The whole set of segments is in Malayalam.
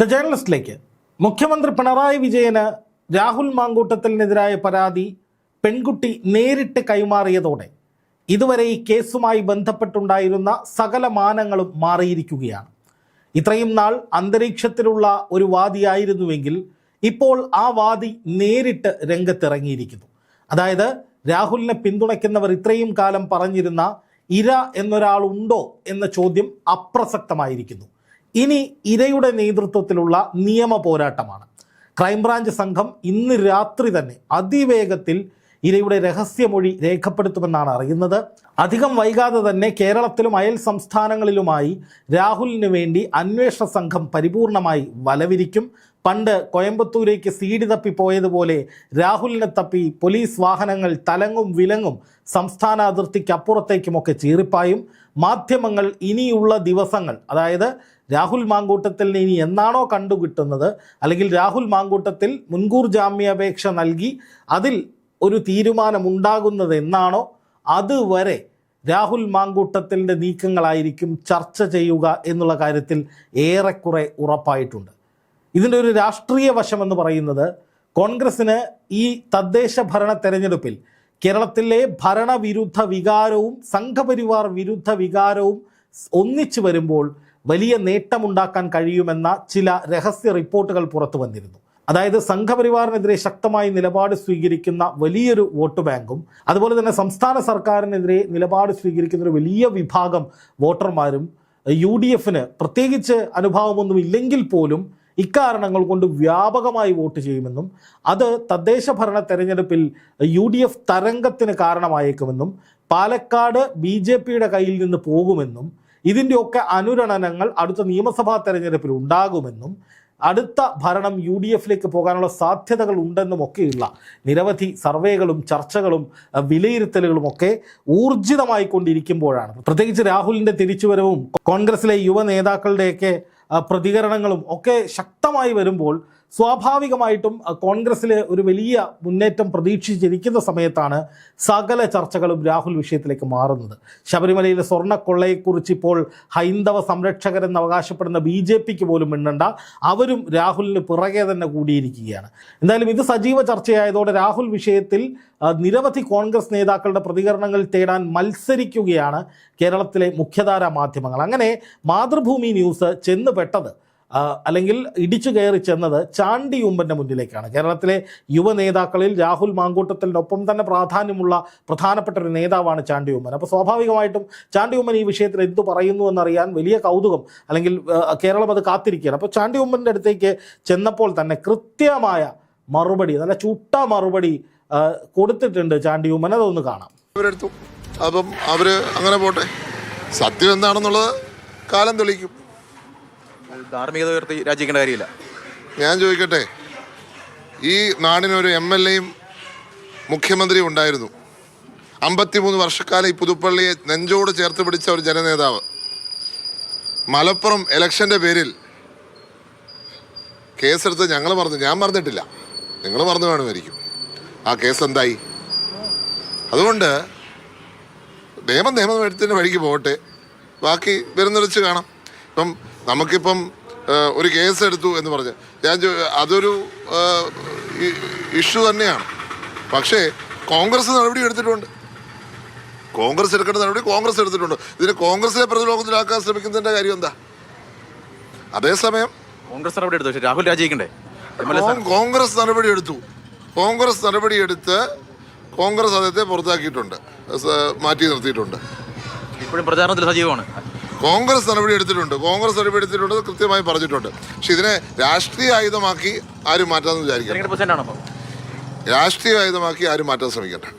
ദ ജേർണലിസ്റ്റിലേക്ക്. മുഖ്യമന്ത്രി പിണറായി വിജയന് രാഹുൽ മാങ്കൂട്ടത്തിനെതിരായ പരാതി പെൺകുട്ടി നേരിട്ട് കൈമാറിയതോടെ. ഇതുവരെ ഈ കേസുമായി ബന്ധപ്പെട്ടുണ്ടായിരുന്ന സകല മാനങ്ങളും മാറിയിരിക്കുകയാണ്. ഇത്രയും നാൾ അന്തരീക്ഷത്തിലുള്ള ഒരു വാദിയായിരുന്നുവെങ്കിൽ ഇപ്പോൾ ആ വാദി നേരിട്ട് രംഗത്തിറങ്ങിയിരിക്കുന്നു. അതായത് രാഹുലിനെ പിന്തുണയ്ക്കുന്നവർ ഇത്രയും കാലം പറഞ്ഞിരുന്ന ഇര എന്നൊരാളുണ്ടോ എന്ന ചോദ്യം അപ്രസക്തമായിരിക്കുന്നു. ഇനി ഇരയുടെ നേതൃത്വത്തിലുള്ള നിയമ പോരാട്ടമാണ്. ക്രൈംബ്രാഞ്ച് സംഘം ഇന്ന് രാത്രി തന്നെ അതിവേഗത്തിൽ ഇരയുടെ രഹസ്യമൊഴി രേഖപ്പെടുത്തുമെന്നാണ് അറിയുന്നത്. അധികം വൈകാതെ തന്നെ കേരളത്തിലും അയൽ സംസ്ഥാനങ്ങളിലുമായി രാഹുലിന് വേണ്ടി അന്വേഷണ സംഘം പരിപൂർണമായി വലവിരിക്കും. പണ്ട് കോയമ്പത്തൂരേക്ക് സീഡി തപ്പി പോയതുപോലെ രാഹുലിനെ തപ്പി പോലീസ് വാഹനങ്ങൾ തലങ്ങും വിലങ്ങും സംസ്ഥാന അതിർത്തിക്കപ്പുറത്തേക്കുമൊക്കെ ചീറിപ്പായും. മാധ്യമങ്ങൾ ഇനിയുള്ള ദിവസങ്ങൾ അതായത് രാഹുൽ മാങ്കൂട്ടത്തിൽ ഇനി എന്നാണോ കണ്ടുകിട്ടുന്നത്? അല്ലെങ്കിൽ രാഹുൽ മാങ്കൂട്ടത്തിൽ മുൻകൂർ ജാമ്യാപേക്ഷ നൽകി അതിൽ ഒരു തീരുമാനമുണ്ടാകുന്നത് എന്നാണോ? അതുവരെ രാഹുൽ മാങ്കൂട്ടത്തിന്റെ നീക്കങ്ങളായിരിക്കും ചർച്ച ചെയ്യുക എന്നുള്ള കാര്യത്തിൽ ഏറെക്കുറെ ഉറപ്പായിട്ടുണ്ട്. ഇതിന്റെ ഒരു രാഷ്ട്രീയ വശമെന്ന് പറയുന്നത് കോൺഗ്രസ്സിന് ഈ തദ്ദേശ ഭരണ തെരഞ്ഞെടുപ്പിൽ കേരളത്തിലെ ഭരണവിരുദ്ധ വികാരവും സംഘപരിവാർ വിരുദ്ധ വികാരവും ഒന്നിച്ചു വരുമ്പോൾ വലിയ നേട്ടമുണ്ടാക്കാൻ കഴിയുമെന്ന ചില രഹസ്യ റിപ്പോർട്ടുകൾ പുറത്തു വന്നിരുന്നു. അതായത് സംഘപരിവാറിനെതിരെ ശക്തമായി നിലപാട് സ്വീകരിക്കുന്ന വലിയൊരു വോട്ട് ബാങ്കും അതുപോലെ തന്നെ സംസ്ഥാന സർക്കാരിനെതിരെ നിലപാട് സ്വീകരിക്കുന്ന ഒരു വലിയ വിഭാഗം വോട്ടർമാരും യു ഡി എഫിന് പ്രത്യേകിച്ച് അനുഭാവമൊന്നും ഇല്ലെങ്കിൽ പോലും ഇക്കാരണങ്ങൾ കൊണ്ട് വ്യാപകമായി വോട്ട് ചെയ്യുമെന്നും അത് തദ്ദേശ ഭരണ തെരഞ്ഞെടുപ്പിൽ യു ഡി എഫ് തരംഗത്തിന് കാരണമായേക്കുമെന്നും പാലക്കാട് ബി ജെ പിയുടെ കയ്യിൽ നിന്ന് പോകുമെന്നും ഇതിന്റെയൊക്കെ അനുരണനങ്ങൾ അടുത്ത നിയമസഭാ തെരഞ്ഞെടുപ്പിൽ ഉണ്ടാകുമെന്നും അടുത്ത ഭരണം യു ഡി എഫിലേക്ക് പോകാനുള്ള സാധ്യതകൾ ഉണ്ടെന്നും ഒക്കെയുള്ള നിരവധി സർവേകളും ചർച്ചകളും വിലയിരുത്തലുകളും ഒക്കെ ഊർജിതമായി കൊണ്ടിരിക്കുമ്പോഴാണ് പ്രത്യേകിച്ച് രാഹുലിന്റെ തിരിച്ചുവരവും കോൺഗ്രസിലെ യുവ നേതാക്കളുടെയൊക്കെ പ്രതികരണങ്ങളും ഒക്കെ ശക്തമായി വരുമ്പോൾ സ്വാഭാവികമായിട്ടും കോൺഗ്രസ്സിൽ ഒരു വലിയ മുന്നേറ്റം പ്രതീക്ഷിച്ചിരിക്കുന്ന സമയത്താണ് സകല ചർച്ചകളും രാഹുൽ വിഷയത്തിലേക്ക് മാറുന്നത്. ശബരിമലയിലെ സ്വർണക്കൊള്ളയെക്കുറിച്ച് ഇപ്പോൾ ഹൈന്ദവ സംരക്ഷകരെന്ന് അവകാശപ്പെടുന്ന ബി ജെ പിക്ക് പോലും മിണ്ണണ്ട അവരും രാഹുലിന് പിറകെ തന്നെ കൂടിയിരിക്കുകയാണ്. എന്തായാലും ഇത് സജീവ ചർച്ചയായതോടെ രാഹുൽ വിഷയത്തിൽ നിരവധി കോൺഗ്രസ് നേതാക്കളുടെ പ്രതികരണങ്ങൾ തേടാൻ മത്സരിക്കുകയാണ് കേരളത്തിലെ മുഖ്യധാരാ മാധ്യമങ്ങൾ. അങ്ങനെ മാതൃഭൂമി ന്യൂസ് ചെന്ന് പെട്ടത് ആ, അല്ലെങ്കിൽ ഇടിച്ചു കയറി ചെന്നത് ചാണ്ടി ഉമ്മന്റെ മുന്നിലേക്കാണ്. കേരളത്തിലെ യുവ നേതാക്കളിൽ രാഹുൽ മാങ്കൂട്ടത്തിനൊപ്പം തന്നെ പ്രാധാന്യമുള്ള പ്രധാനപ്പെട്ട ഒരു നേതാവാണ് ചാണ്ടി ഉമ്മൻ. അപ്പോൾ സ്വാഭാവികമായിട്ടും ചാണ്ടി ഉമ്മൻ ഈ വിഷയത്തിൽ എന്തു പറയുന്നു എന്നറിയാൻ വലിയ കൗതുകം അല്ലെങ്കിൽ കേരളം അത് കാത്തിരിക്കുകയാണ്. അപ്പോൾ ചാണ്ടി അടുത്തേക്ക് ചെന്നപ്പോൾ തന്നെ കൃത്യമായ മറുപടി നല്ല ചുട്ട മറുപടി കൊടുത്തിട്ടുണ്ട് ചാണ്ടി ഉമ്മൻ. അതൊന്ന് കാണാം. അപ്പം അവർ അങ്ങനെ പോട്ടെ. സത്യം എന്താണെന്നുള്ളത് കാലം തെളിയിക്കും. ധാർമ്മികത ഉയർത്തി രാജിക്കേണ്ട കാര്യമില്ല. ഞാൻ ചോദിക്കട്ടെ ഈ നാടിനൊരു എം എൽ എയും മുഖ്യമന്ത്രിയും ഉണ്ടായിരുന്നു. അമ്പത്തിമൂന്ന് വർഷക്കാലം ഈ പുതുപ്പള്ളിയെ നെഞ്ചോട് ചേർത്ത് പിടിച്ച ഒരു ജനനേതാവ്. മലപ്പുറം ഇലക്ഷന്റെ പേരിൽ കേസെടുത്ത് ഞങ്ങൾ പറഞ്ഞു ഞാൻ പറഞ്ഞിട്ടില്ല നിങ്ങൾ പറഞ്ഞു വേണമായിരിക്കും ആ കേസ് എന്തായി? അതുകൊണ്ട് നിയമം നിയമം എടുത്തിന്റെ വഴിക്ക് പോകട്ടെ. ബാക്കി വരുന്നിടച്ച് കാണാം. ഇപ്പം നമുക്കിപ്പം ഒരു കേസ് എടുത്തു എന്ന് പറഞ്ഞ്. ഞാൻ അതൊരു ഇഷ്യൂ തന്നെയാണ്. പക്ഷേ കോൺഗ്രസ് നടപടി എടുത്തിട്ടുണ്ട്. കോൺഗ്രസ് എടുക്കേണ്ട നടപടി കോൺഗ്രസ് എടുത്തിട്ടുണ്ട്. ഇതിന് കോൺഗ്രസിനെ പ്രതിലോകത്തിലാക്കാൻ ശ്രമിക്കുന്നതിന്റെ കാര്യം എന്താ? അതേസമയം കോൺഗ്രസ് നടപടി എടുത്തു. രാഹുൽ രാജിക്കണ്ടേ കോൺഗ്രസ് നടപടി എടുത്തു. കോൺഗ്രസ് നടപടി എടുത്ത് കോൺഗ്രസ് അദ്ദേഹത്തെ പുറത്താക്കിയിട്ടുണ്ട്. മാറ്റി നിർത്തിയിട്ടുണ്ട്. ഇപ്പോഴും പ്രചാരണത്തിൽ സജീവമാണ്. കോൺഗ്രസ് നടപടി എടുത്തിട്ടുണ്ട്. കോൺഗ്രസ് നടപടി എടുത്തിട്ടുണ്ട് കൃത്യമായി പറഞ്ഞിട്ടുണ്ട്. പക്ഷെ ഇതിനെ രാഷ്ട്രീയ ആയുധമാക്കി ആരും മാറ്റാമെന്ന് വിചാരിക്കണം രാഷ്ട്രീയ ആയുധമാക്കി ആരും മാറ്റാൻ ശ്രമിക്കട്ടെ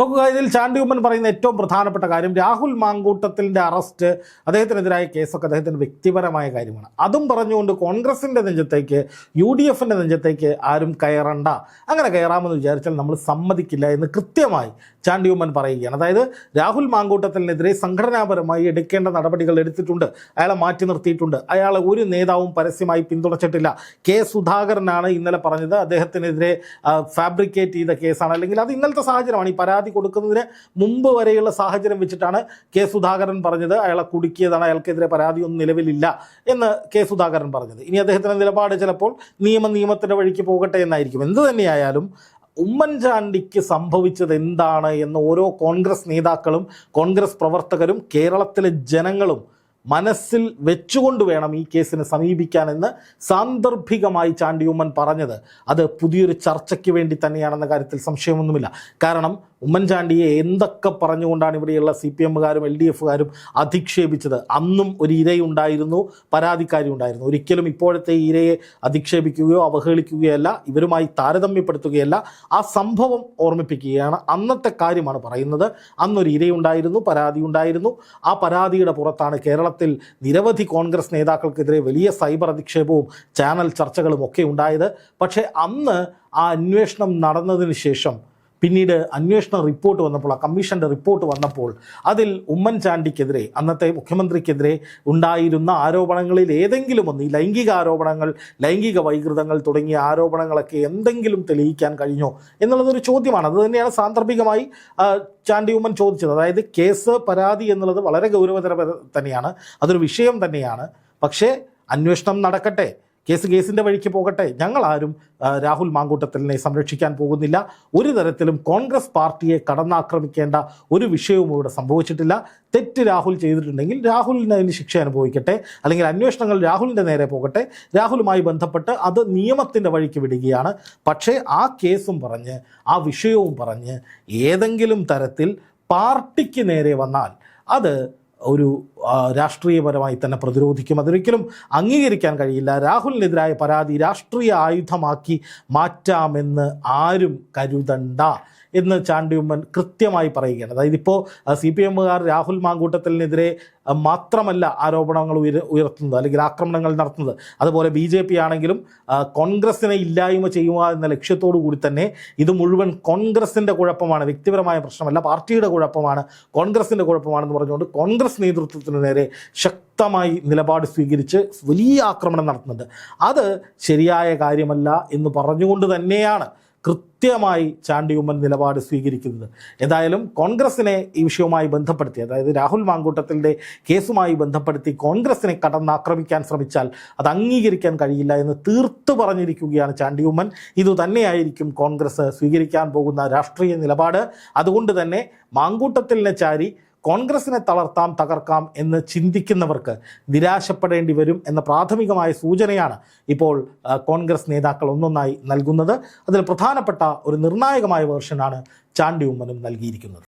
നോക്കുക ഇതിൽ ചാണ്ടി ഉമ്മൻ പറയുന്ന ഏറ്റവും പ്രധാനപ്പെട്ട കാര്യം രാഹുൽ മാങ്കൂട്ടത്തിന്റെ അറസ്റ്റ് അദ്ദേഹത്തിനെതിരായ കേസൊക്കെ അദ്ദേഹത്തിന്റെ വ്യക്തിപരമായ കാര്യമാണ്. അതും പറഞ്ഞുകൊണ്ട് കോൺഗ്രസിന്റെ നെഞ്ചത്തേക്ക് യു ഡി എഫിന്റെ നെഞ്ചത്തേക്ക് ആരും കയറണ്ട. അങ്ങനെ കയറാമെന്ന് വിചാരിച്ചാൽ നമ്മൾ സമ്മതിക്കില്ല എന്ന് കൃത്യമായി ചാണ്ടി ഉമ്മൻ പറയുകയാണ്. അതായത് രാഹുൽ മാങ്കൂട്ടത്തിനെതിരെ സംഘടനാപരമായി എടുക്കേണ്ട നടപടികൾ എടുത്തിട്ടുണ്ട്. അയാളെ മാറ്റി നിർത്തിയിട്ടുണ്ട്. അയാളെ ഒരു നേതാവും പരസ്യമായി പിന്തുണച്ചിട്ടില്ല. കെ സുധാകരനാണ് ഇന്നലെ പറഞ്ഞത്. അദ്ദേഹത്തിനെതിരെ ഫാബ്രിക്കേറ്റ് ചെയ്ത കേസാണ്. അല്ലെങ്കിൽ അത് ഇന്നലത്തെ സാഹചര്യമാണ്. ഈ പരാതി പരാതി കൊടുക്കുന്നതിന് മുമ്പ് വരെയുള്ള സാഹചര്യം വെച്ചിട്ടാണ് കെ സുധാകരൻ പറഞ്ഞത്. അയാളെ കുടുക്കിയതാണ് അയാൾക്കെതിരെ പരാതിയൊന്നും നിലവിലില്ല എന്ന് കെ സുധാകരൻ പറഞ്ഞത്. ഇനി അദ്ദേഹത്തിന്റെ നിലപാട് ചിലപ്പോൾ നിയമ നിയമത്തിന്റെ വഴിക്ക് പോകട്ടെ എന്നായിരിക്കും. എന്ത് തന്നെയായാലും ഉമ്മൻചാണ്ടിക്ക് സംഭവിച്ചത് എന്താണ് എന്ന് ഓരോ കോൺഗ്രസ് നേതാക്കളും കോൺഗ്രസ് പ്രവർത്തകരും കേരളത്തിലെ ജനങ്ങളും മനസ്സിൽ വെച്ചുകൊണ്ട് വേണം ഈ കേസിനെ സമീപിക്കാനെന്ന് സാന്ദർഭികമായി ചാണ്ടിയുമ്മൻ പറഞ്ഞത്. അത് പുതിയൊരു ചർച്ചയ്ക്ക് വേണ്ടി തന്നെയാണെന്ന കാര്യത്തിൽ സംശയമൊന്നുമില്ല. കാരണം ഉമ്മൻചാണ്ടിയെ എന്തൊക്കെ പറഞ്ഞുകൊണ്ടാണ് ഇവിടെയുള്ള സി പി എമ്മുകാരും എൽ ഡി എഫുകാരും അധിക്ഷേപിച്ചത്? അന്നും ഒരു ഇരയുണ്ടായിരുന്നു പരാതിക്കാരി ഉണ്ടായിരുന്നു ഒരിക്കലും ഇപ്പോഴത്തെ ഇരയെ അധിക്ഷേപിക്കുകയോ അവഹേളിക്കുകയല്ല ഇവരുമായി താരതമ്യപ്പെടുത്തുകയല്ല. ആ സംഭവം ഓർമ്മിപ്പിക്കുകയാണ് അന്നത്തെ കാര്യമാണ് പറയുന്നത്. അന്നൊരു ഇരയുണ്ടായിരുന്നു പരാതി ഉണ്ടായിരുന്നു ആ പരാതിയുടെ പുറത്താണ് കേരളത്തിൽ നിരവധി കോൺഗ്രസ് നേതാക്കൾക്കെതിരെ വലിയ സൈബർ അധിക്ഷേപവും ചാനൽ ചർച്ചകളും ഒക്കെ ഉണ്ടായത്. പക്ഷേ അന്ന് ആ അന്വേഷണം നടന്നതിന് ശേഷം പിന്നീട് അന്വേഷണ റിപ്പോർട്ട് വന്നപ്പോൾ ആ കമ്മീഷന്റെ റിപ്പോർട്ട് വന്നപ്പോൾ അതിൽ ഉമ്മൻചാണ്ടിക്കെതിരെ അന്നത്തെ മുഖ്യമന്ത്രിക്കെതിരെ ഉണ്ടായിരുന്ന ആരോപണങ്ങളിൽ ഏതെങ്കിലും ഒന്ന് ഈ ലൈംഗിക ആരോപണങ്ങൾ ലൈംഗിക വൈകൃതങ്ങൾ തുടങ്ങിയ ആരോപണങ്ങളൊക്കെ എന്തെങ്കിലും തെളിയിക്കാൻ കഴിഞ്ഞോ എന്നുള്ളതൊരു ചോദ്യമാണ്. അത് തന്നെയാണ് സാന്ദർഭികമായി ചാണ്ടി ഉമ്മൻ ചോദിച്ചത്. അതായത് കേസ് പരാതി എന്നുള്ളത് വളരെ ഗൗരവതര തന്നെയാണ്. അതൊരു വിഷയം തന്നെയാണ്. പക്ഷേ അന്വേഷണം നടക്കട്ടെ. കേസ് കേസിന്റെ വഴിക്ക് പോകട്ടെ. ഞങ്ങളാരും രാഹുൽ മാങ്കൂട്ടത്തിലിനെ സംരക്ഷിക്കാൻ പോകുന്നില്ല. ഒരു തരത്തിലും കോൺഗ്രസ് പാർട്ടിയെ കടന്നാക്രമിക്കേണ്ട ഒരു വിഷയവും ഇവിടെ സംഭവിച്ചിട്ടില്ല. തെറ്റ് രാഹുൽ ചെയ്തിട്ടുണ്ടെങ്കിൽ രാഹുലിന് അതിന് ശിക്ഷ അനുഭവിക്കട്ടെ. അല്ലെങ്കിൽ അന്വേഷണങ്ങൾ രാഹുലിന്റെ നേരെ പോകട്ടെ. രാഹുലുമായി ബന്ധപ്പെട്ട് അത് നിയമത്തിന്റെ വഴിക്ക് വിടുകയാണ്. പക്ഷേ ആ കേസും പറഞ്ഞ് ആ വിഷയവും പറഞ്ഞ് ഏതെങ്കിലും തരത്തിൽ പാർട്ടിക്ക് നേരെ വന്നാൽ അത് ഒരു രാഷ്ട്രീയപരമായി തന്നെ പ്രതിരോധിക്കും. അതൊരിക്കലും അംഗീകരിക്കാൻ കഴിയില്ല. രാഹുലിനെതിരായ പരാതി രാഷ്ട്രീയ ആയുധമാക്കി മാറ്റാമെന്ന് ആരും കരുതണ്ട എന്ന് ചാണ്ടിയുമ്മൻ കൃത്യമായി പറയുകയാണ്. അതായത് ഇപ്പോൾ സി പി എമ്മുകാർ രാഹുൽ മാങ്കൂട്ടത്തിനെതിരെ മാത്രമല്ല ആരോപണങ്ങൾ ഉയർ ഉയർത്തുന്നത് അല്ലെങ്കിൽ ആക്രമണങ്ങൾ നടത്തുന്നത്. അതുപോലെ ബി ജെ പി ആണെങ്കിലും കോൺഗ്രസിനെ ഇല്ലായ്മ ചെയ്യുക എന്ന ലക്ഷ്യത്തോടു കൂടി തന്നെ ഇത് മുഴുവൻ കോൺഗ്രസിന്റെ കുഴപ്പമാണ്. വ്യക്തിപരമായ പ്രശ്നമല്ല പാർട്ടിയുടെ കുഴപ്പമാണ് കോൺഗ്രസിന്റെ കുഴപ്പമാണെന്ന് പറഞ്ഞുകൊണ്ട് കോൺഗ്രസ് നേരെ ശക്തമായി നിലപാട് സ്വീകരിച്ച് വലിയ ആക്രമണം നടത്തുന്നുണ്ട്. അത് ശരിയായ കാര്യമല്ല എന്ന് പറഞ്ഞുകൊണ്ട് തന്നെയാണ് കൃത്യമായി ചാണ്ടിയുമ്മൻ നിലപാട് സ്വീകരിക്കുന്നത്. എന്തായാലും കോൺഗ്രസിനെ ഈ വിഷയവുമായി ബന്ധപ്പെടുത്തി അതായത് രാഹുൽ മാങ്കൂട്ടത്തിന്റെ കേസുമായി ബന്ധപ്പെടുത്തി കോൺഗ്രസിനെ കടന്നാക്രമിക്കാൻ ശ്രമിച്ചാൽ അത് അംഗീകരിക്കാൻ കഴിയില്ല എന്ന് തീർത്തു പറഞ്ഞിരിക്കുകയാണ് ചാണ്ടിയുമ്മൻ. ഇതുതന്നെയായിരിക്കും കോൺഗ്രസ് സ്വീകരിക്കാൻ പോകുന്ന രാഷ്ട്രീയ നിലപാട്. അതുകൊണ്ട് തന്നെ മാങ്കൂട്ടത്തിലിനെ ചാരി കോൺഗ്രസിനെ തളർത്താം തകർക്കാം എന്ന് ചിന്തിക്കുന്നവർക്ക് നിരാശപ്പെടേണ്ടി വരും എന്ന പ്രാഥമികമായ സൂചനയാണ് ഇപ്പോൾ കോൺഗ്രസ് നേതാക്കൾ ഒന്നൊന്നായി നൽകുന്നത്. അതിൽ പ്രധാനപ്പെട്ട ഒരു നിർണായകമായ വേർഷനാണ് ചാണ്ടി ഉമ്മനും നൽകിയിരിക്കുന്നത്.